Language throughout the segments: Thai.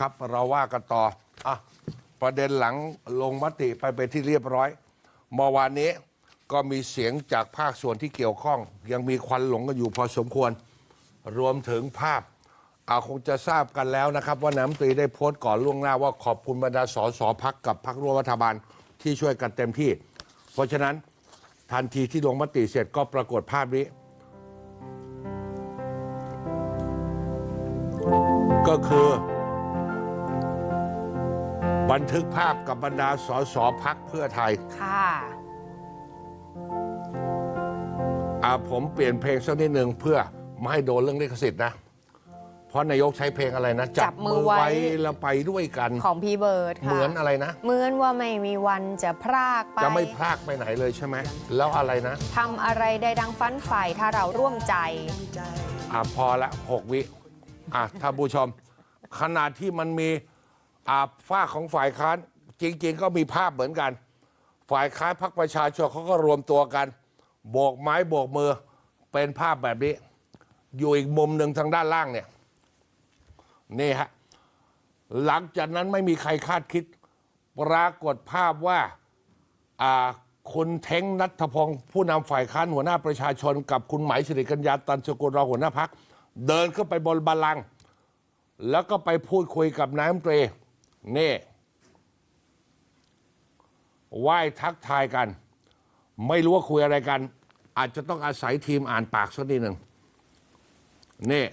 ครับ เราว่ากันต่ออะประเด็นหลังลงมติไปเป็นที่เรียบร้อยเมื่อวานนี้ก็มีเสียงจากภาคส่วนที่เกี่ยวข้อง ยังมีควันหลงกันอยู่พอสมควร รวมถึงภาพอาคงจะทราบกันแล้วนะครับ ว่าน้ำตรีได้โพสต์ก่อนล่วงหน้าว่าขอบคุณบรรดาสสพักกับพักร่วมรัฐบาลที่ช่วยกันเต็มที่ เพราะฉะนั้นทันทีที่ลงมติเสร็จก็ปรากฏภาพนี้ ก็คือ บันทึกภาพกับบรรดาสสพักเพื่อไทย ค่ะอ่าผมเปลี่ยนเพลงสักนิดหนึ่งเพื่อไม่ให้โดนเรื่องลิขสิทธิ์นะ เพราะนายกใช้เพลงอะไรนะ จับมือไว้แล้วไปด้วยกัน ของพี่เบิร์ดค่ะเหมือนอะไรนะ เหมือนว่าไม่มีวันจะพรากไปจะไม่พลากไปไหนเลยใช่ไหม แล้วอะไรนะทำอะไรได้ดังฟันฝ่ายถ้าเราร่วมใจ อ่าพอละหกวิอะท่านผู้ชม ขนาดที่มันมี อ่าฝ้าของฝ่ายค้านจริง ๆ ก็มีภาพเหมือนกัน ฝ่ายค้านพรรคประชาชนเขาก็รวมตัวกัน โบกไม้โบกมือเป็นภาพแบบนี้ อยู่อีกมุมหนึ่งทางด้านล่างเนี่ยนี่ฮะหลังจากนั้นไม่มีใครคาดคิด ปรากฏภาพว่าอ่าคุณเท้งนัทพงศ์ผู้นำฝ่ายค้านหัวหน้าประชาชน กับคุณหมายสิริกัญญาตันสกุลรองหัวหน้าพัก เดินขึ้นไปบนบัลลังก์แล้วก็ไปพูดคุยกับนายมนตรี นี่ไหว้ทักทายกัน ไม่รู้ว่าคุยอะไรกัน อาจจะต้องอาศัยทีมอ่านปากสักนิดหนึ่งนี่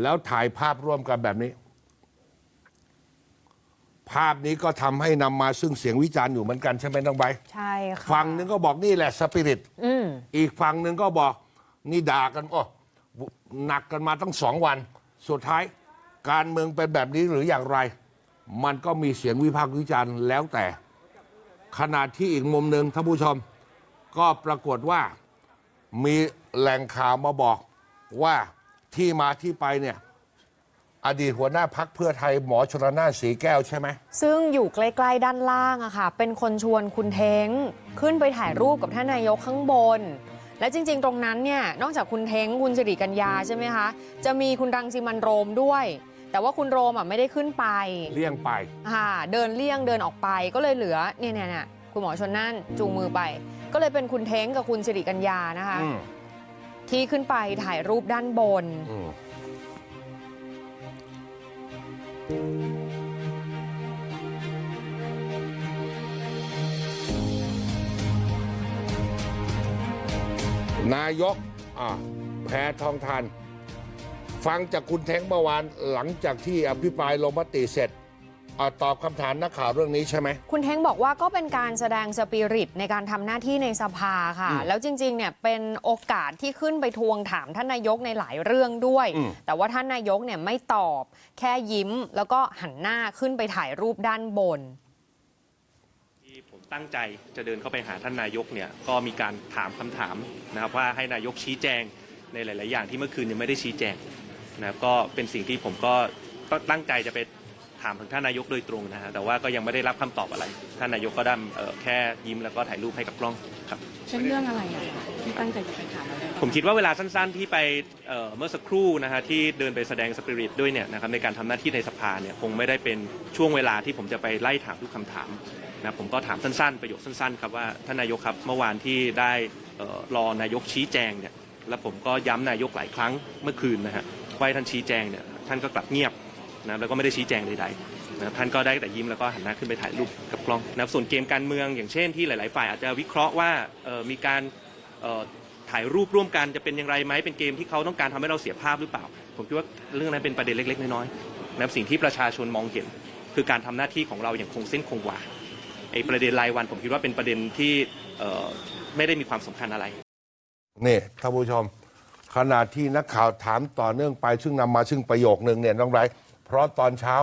แล้วถ่ายภาพร่วมกันแบบนี้ ภาพนี้ก็ทำให้นำมาซึ่งเสียงวิจารณ์อยู่เหมือนกันใช่ไหมน้องใบร์ทใช่ค่ะฝั่งหนึ่งก็บอกนี่แหละสปิริตอืมอีกฝั่งหนึ่งก็บอกนี่ด่ากันโอ้หนักกันมาตั้งสองวัน สุดท้ายการเมืองเป็นแบบนี้หรืออย่างไร มันก็มีเสียงวิพากษ์วิจารณ์แล้วแต่ ขณะที่อีกมุมหนึ่งท่านผู้ชม ก็ปรากฏว่ามีแหล่งข่าวมาบอกว่าที่มาที่ไปเนี่ย อดีตหัวหน้าพักเพื่อไทยหมอชนน่านสีแก้วใช่ไหม ซึ่งอยู่ใกล้ๆด้านล่างอะค่ะ เป็นคนชวนคุณเทงขึ้นไปถ่ายรูปกับท่านนายกข้างบน และจริง ๆ ตรงนั้นเนี่ย นอกจากคุณเทงคุณสิริกัญญาใช่ไหมคะ จะมีคุณรังสิมันโรมด้วย แต่ว่าคุณโรมอะไม่ได้ขึ้นไปเลี่ยงไปค่ะเดินเลี่ยงเดินออกไปก็เลยเหลือเนี่ยเนี่ยเนี่ยคุณหมอชนน่านจูงมือไป ก็เลยเป็นคุณเท้งกับคุณสิริกัญญานะคะ อืมที่ขึ้นไปถ่ายรูปด้านบน อืมนายกอ่าแพทองทาน ฟังจากคุณแท้งเมื่อวานหลังจากที่อภิปรายลงมติเสร็จอาตอบคำถามนักข่าวเรื่องนี้ใช่ไหม คุณเท้งบอกว่าก็เป็นการแสดงสปิริตในการทำหน้าที่ในสภาค่ะอืมแล้วจริงๆเนี่ยเป็นโอกาสที่ขึ้นไปทวงถามท่านนายกในหลายเรื่องด้วยอืมแต่ว่าท่านนายกเนี่ยไม่ตอบ แค่ยิ้มแล้วก็หันหน้าขึ้นไปถ่ายรูปด้านบนที่ผมตั้งใจจะเดินเข้าไปหาท่านนายกเนี่ยก็มีการถามคำถามนะครับว่าให้นายกชี้แจงในหลาย ๆ อย่างที่เมื่อคืนยังไม่ได้ชี้แจง นะครับก็เป็นสิ่งที่ผมก็ก็ตั้งใจจะไปถามถึงท่านนายกโดยตรงนะฮะแต่ว่าก็ยังไม่ได้รับคำตอบอะไร ท่านนายกก็ได้เอ่อแค่ยิ้มแล้วก็ถ่ายรูปให้กับกล้องครับ เช่นเรื่องอะไรอะคะที่ตั้งใจจะไปถามอะไรผมคิดว่าเวลาสั้นๆที่ไปเอ่อเมื่อสักครู่นะฮะที่เดินไปแสดงสปิริตด้วยเนี่ยนะครับในการทำหน้าที่ในสภาเนี่ยคงไม่ได้เป็นช่วงเวลาที่ผมจะไปไล่ถามทุกคำถามนะผมก็ถามสั้นๆ ประโยคสั้นๆครับว่าท่านนายกครับเมื่อวานที่ได้เอ่อรอนายกชี้แจงเนี่ยแล้วผมก็ย้ำนายกหลายครั้งเมื่อคืนนะฮะ ว่าให้ท่านชี้แจงเนี่ยท่านก็กลับเงียบนะแล้วก็ไม่ได้ชี้แจงใดๆนะครับท่านก็ได้แต่ยิ้มแล้วก็หันหน้าขึ้นไปถ่ายรูปกับกล้องนะครับส่วนเกมการเมืองอย่างเช่นที่หลาย ๆ ฝ่ายอาจจะวิเคราะห์ว่าเอ่อมีการเอ่อถ่ายรูปร่วมกันจะเป็นอย่างไรไหมเป็นเกมที่เขาต้องการทำให้เราเสียภาพหรือเปล่า ผมคิดว่าเรื่องนั้นเป็นประเด็นเล็ก ๆ น้อยๆนะครับสิ่งที่ประชาชนมองเห็น คือการทำหน้าที่ของเราอย่างคงเส้นคงวาไอ้ประเด็นรายวันผมคิดว่าเป็นประเด็นที่เอ่อไม่ได้มีความสำคัญอะไร นี่ท่านผู้ชม ขณะที่นักข่าวถามต่อเนื่องไป ซึ่งนำมาซึ่งประโยคนึงเนี่ยน้องไรเพราะตอนเช้า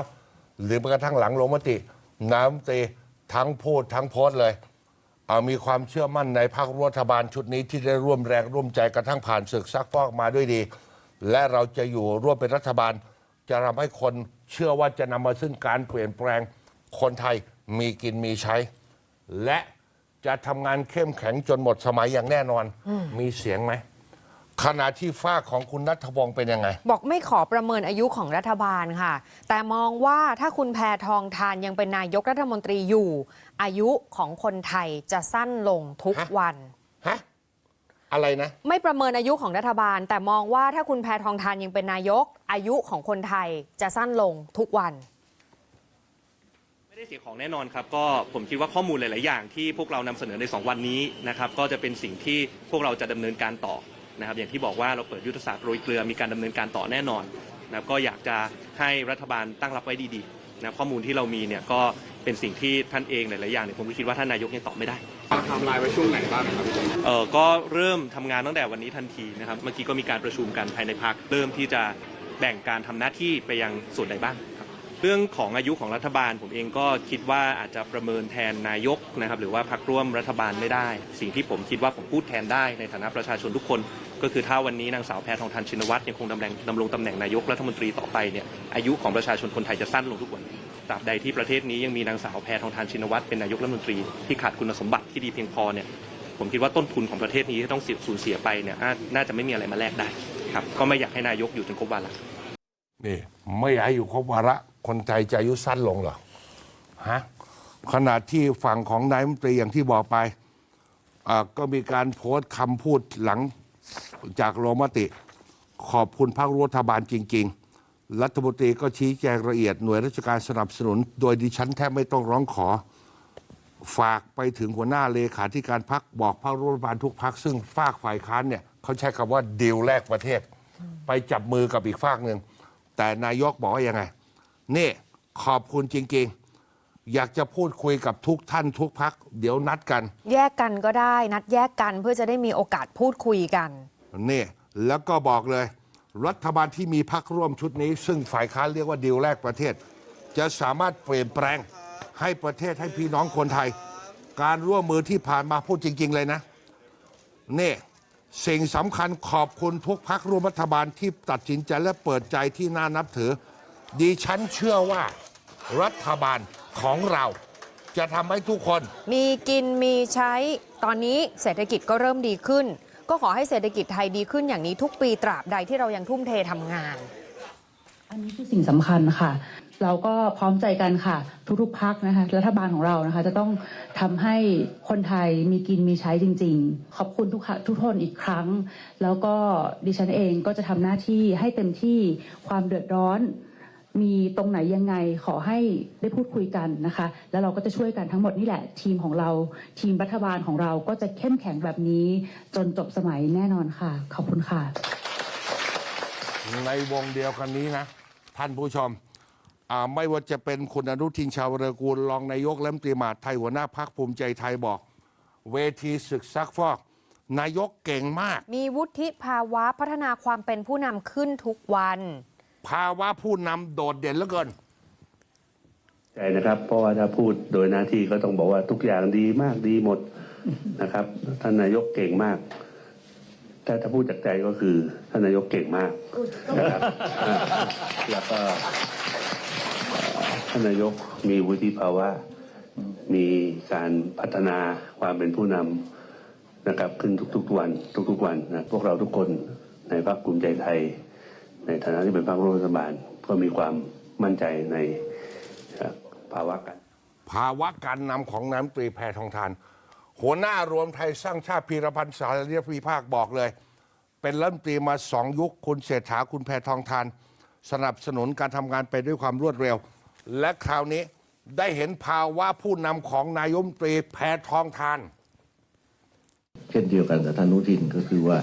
หรือแม้กระทั่งหลังลงมติ น้ำตรีทั้งพูดทั้งโพสต์เลยเอามีความเชื่อมั่นในพรรครัฐบาลชุดนี้ที่ได้ร่วมแรงร่วมใจกระทั่งผ่านศึกซักฟอกมาด้วยดี และเราจะอยู่ร่วมเป็นรัฐบาล จะทำให้คนเชื่อว่าจะนำมาซึ่งการเปลี่ยนแปลงคนไทยมีกินมีใช้ และจะทำงานเข้มแข็งจนหมดสมัยอย่างแน่นอน มีเสียงไหม ขณะที่ฝ้ากของคุณนัทวงศ์เป็นยังไง บอกไม่ขอประเมินอายุของรัฐบาลค่ะ แต่มองว่าถ้าคุณแพทองทานยังเป็นนายกรัฐมนตรีอยู่ อายุของคนไทยจะสั้นลงทุกฮะวัน ฮะ อะไรนะ ไม่ประเมินอายุของรัฐบาล แต่มองว่าถ้าคุณแพทองทานยังเป็นนายก อายุของคนไทยจะสั้นลงทุกวัน ไม่ได้เสียของแน่นอนครับก็ผมคิดว่าข้อมูลหลาย ๆ อย่างที่พวกเรานำเสนอใน 2 วันนี้นะครับก็จะเป็นสิ่งที่พวกเราจะดำเนินการต่อ นะครับอย่างที่บอกว่าเราเปิดยุทธศาสตร์โรยเกลือมีการดำเนินการต่อแน่นอนนะครับก็อยากจะให้รัฐบาลตั้งรับไว้ดีๆนะข้อมูลที่เรามีเนี่ยก็เป็นสิ่งที่ท่านเองหลายๆอย่างเนี่ยผมก็คิดว่าท่านนายกยังตอบไม่ได้วางไทม์ไลน์ไว้ช่วงไหนบ้างครับพี่ชมเออก็เริ่มทำงานตั้งแต่วันนี้ทันทีนะครับเมื่อกี้ก็มีการประชุมกันภายในพักเริ่มที่จะแบ่งการทำหน้าที่ไปยังส่วนใดบ้างครับเรื่องของอายุของรัฐบาลผมเองก็คิดว่าอาจจะประเมินแทนนายกนะครับหรือว่าพักร่วมรัฐบาลไม่ได้ สิ่งที่ผมคิดว่าผมพูดแทนได้ในฐานะประชาชนทุกคน ก็คือถ้าวันนี้นางสาวแพทองทานชินวัตรยังคงดำแรงดำรงตำแหน่งนายกรัฐมนตรีต่อไปเนี่ยอายุของประชาชนคนไทยจะสั้นลงทุกวันตราบใดที่ประเทศนี้ยังมีนางสาวแพทองทานชินวัตรเป็นนายกรัฐมนตรีที่ขาดคุณสมบัติที่ดีเพียงพอเนี่ยผมคิดว่าต้นทุนของประเทศนี้ที่ต้องสูญเสียไปเนี่ยน่าจะไม่มีอะไรมาแลกได้ครับก็ไม่อยากให้นายกอยู่จนครบวาระนี่ไม่อยากอยู่ครบวาระคนไทยจะอายุสั้นลงเหรอฮะขณะที่ฝั่งของนายมนตรีอย่างที่บอกไปก็มีการโพสต์คำพูดหลัง จากโรมติ ขอบคุณพรรครัฐบาลจริง ๆ รัฐมนตรีก็ชี้แจงละเอียดหน่วยราชการสนับสนุน โดยดิฉันแทบไม่ต้องร้องขอ ฝากไปถึงหัวหน้าเลขาธิการพักบอกพรรครัฐบาลทุกพักซึ่งฝากฝ่ายค้านเนี่ยเขาใช้คำว่าเดีลแรกประเทศ ไปจับมือกับอีกฝากหนึ่งแต่นายกบอกว่ายังไง นี่ขอบคุณจริง ๆ อยากจะพูดคุยกับทุกท่านทุกพัก เดี๋ยวนัดกัน แยกกันก็ได้นัดแยกกันเพื่อจะได้มีโอกาสพูดคุยกัน นี่ แล้วก็บอกเลย รัฐบาลที่มีพักร่วมชุดนี้ ซึ่งฝ่ายค้านเรียกว่าดีลแรกประเทศ จะสามารถเปลี่ยนแปลงให้ประเทศให้พี่น้องคนไทย การร่วมมือที่ผ่านมาพูดจริง ๆ เลยนะนี่สิ่งสำคัญขอบคุณทุกพักร่วมรัฐบาลที่ตัดสินใจและเปิดใจที่น่านับถือดิฉันเชื่อว่ารัฐบาล ของเรา จะทำให้ทุกคน มีกินมีใช้ตอนนี้เศรษฐกิจก็เริ่มดีขึ้น ก็ขอให้เศรษฐกิจไทยดีขึ้นอย่างนี้ทุกปีตราบใดที่เรายังทุ่มเททำงาน อันนี้คือสิ่งสำคัญค่ะ เราก็พร้อมใจกันค่ะ ทุกๆพักนะคะ รัฐบาลของเรานะคะ จะต้องทำให้คนไทยมีกินมีใช้จริง ๆ ขอบคุณทุกค่ะทุกคนอีกครั้ง แล้วก็ดิฉันเองก็จะทำหน้าที่ให้เต็มที่ความเดือดร้อน มีตรงไหนยังไงขอให้ได้พูดคุยกันนะคะ แล้วเราก็จะช่วยกันทั้งหมดนี่แหละ ทีมของเราทีมรัฐบาลของเราก็จะเข้มแข็งแบบนี้ จนจบสมัยแน่นอนค่ะ ขอบคุณค่ะ ในวงเดียวกันนี้นะ ท่านผู้ชมอ่าไม่ว่าจะเป็นคุณอนุทินชาวเรือกูลรองนายกและรัฐมนตรีมหาดไทยหัวหน้าพักภูมิใจไทยบอก เวทีศึกซักฟอก นายกเก่งมาก มีวุฒิภาวะพัฒนาความเป็นผู้นำขึ้นทุกวัน ภาวะผู้นำโดดเด่นเหลือเกินใจนะครับเพราะว่าถ้าพูดโดยหน้าที่ก็ต้องบอกว่าทุกอย่างดีมากดีหมดนะครับ ท่านนายกเก่งมากถ้าถ้าพูดจากใจก็คือท่านนายกเก่งมากนะครับอ่าแล้วก็เอ่อท่านนายกมีวุฒิภาวะ มีการพัฒนาความเป็นผู้นำนะครับ ขึ้นทุกๆวัน ทุกๆวันนะพวกเราทุกคนในพรรคภูมิใจไทย ในฐานะที่เป็นพรรคร่วมรัฐบาลก็มีความมั่นใจในเอ่อภาวะการภาวะการนำของนายกรัฐมนตรีแพทองทาน หัวหน้ารวมไทยสร้างชาติพีรพันธ์สารเรียบวิภาคบอกเลย เป็นรัฐมนตรีมาสองยุคคุณเศรษฐาคุณแพทองทาน สนับสนุนการทำงานไปด้วยความรวดเร็ว และคราวนี้ได้เห็นภาวะผู้นำของนายกรัฐมนตรีแพทองทาน เช่นเดียวกันกับท่านอนุทินก็คือว่า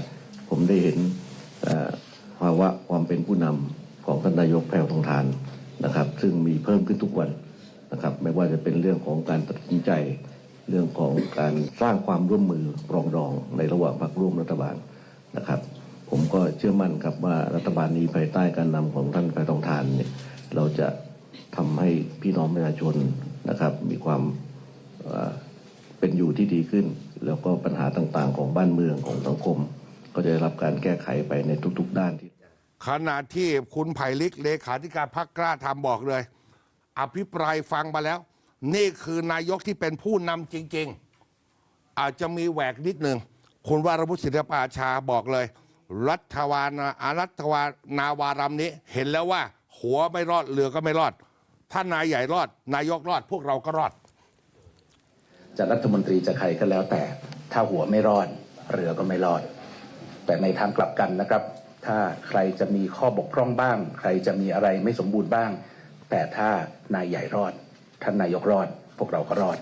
ผมได้เห็นเอ่อ ภาวะความเป็นผู้นำของท่านนายกแพรวทองทานนะครับ ซึ่งมีเพิ่มขึ้นทุกวันนะครับ ไม่ว่าจะเป็นเรื่องของการตัดสินใจ เรื่องของการสร้างความร่วมมือปรองดองในระหว่างพรรคร่วมรัฐบาลนะครับ ผมก็เชื่อมั่นครับว่ารัฐบาลนี้ภายใต้การนำของท่านแพรทองทานเนี่ยเราจะทำให้พี่น้องประชาชนนะครับ มีความเป็นอยู่ที่ดีขึ้น แล้วก็ปัญหาต่างๆ ของบ้านเมืองของสังคม ก็จะได้รับการแก้ไขไปในทุก ๆ ด้าน ขณะที่คุณไผ่ลิกเลขาธิการพักกล้าทำบอกเลย อภิปรายฟังมาแล้ว นี่คือนายกที่เป็นผู้นำจริง ๆ อาจจะมีแหวกนิดหนึ่งคุณวรวุฒิศิลปาชาบอกเลย รัฐวานาอารัฐวานาวารำนี้ เห็นแล้วว่า หัวไม่รอดเรือก็ไม่รอด ถ้านายใหญ่รอด นายกรอด พวกเราก็รอด จะรัฐมนตรีจะใครก็แล้วแต่ ถ้าหัวไม่รอดเรือก็ไม่รอด แต่ในทางกลับกันนะครับ ถ้าใครจะมีข้อบกพร่องบ้าง ใครจะมีอะไรไม่สมบูรณ์บ้าง แต่ถ้านายใหญ่รอด ท่านนายกรอด พวกเราก็รอด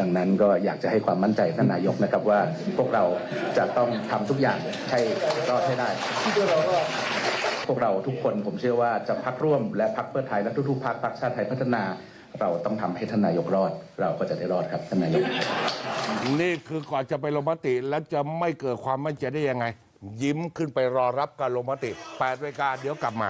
ดังนั้นก็อยากจะให้ความมั่นใจท่านนายกนะครับว่าพวกเราจะต้องทำทุกอย่างให้รอดให้ได้พวกเราทุกคนผมเชื่อว่าจะพักร่วมและพักเพื่อไทยและทุกๆพักพักชาติไทยพัฒนา เราต้องทำให้ท่านนายกรอด เราก็จะได้รอดครับท่านนายกนี่คือก่อนจะไปลงมติแล้วจะไม่เกิดความมั่นใจได้ยังไง ยิ้มขึ้นไปรอรับการลงมติ8รายการเดี๋ยวกลับมา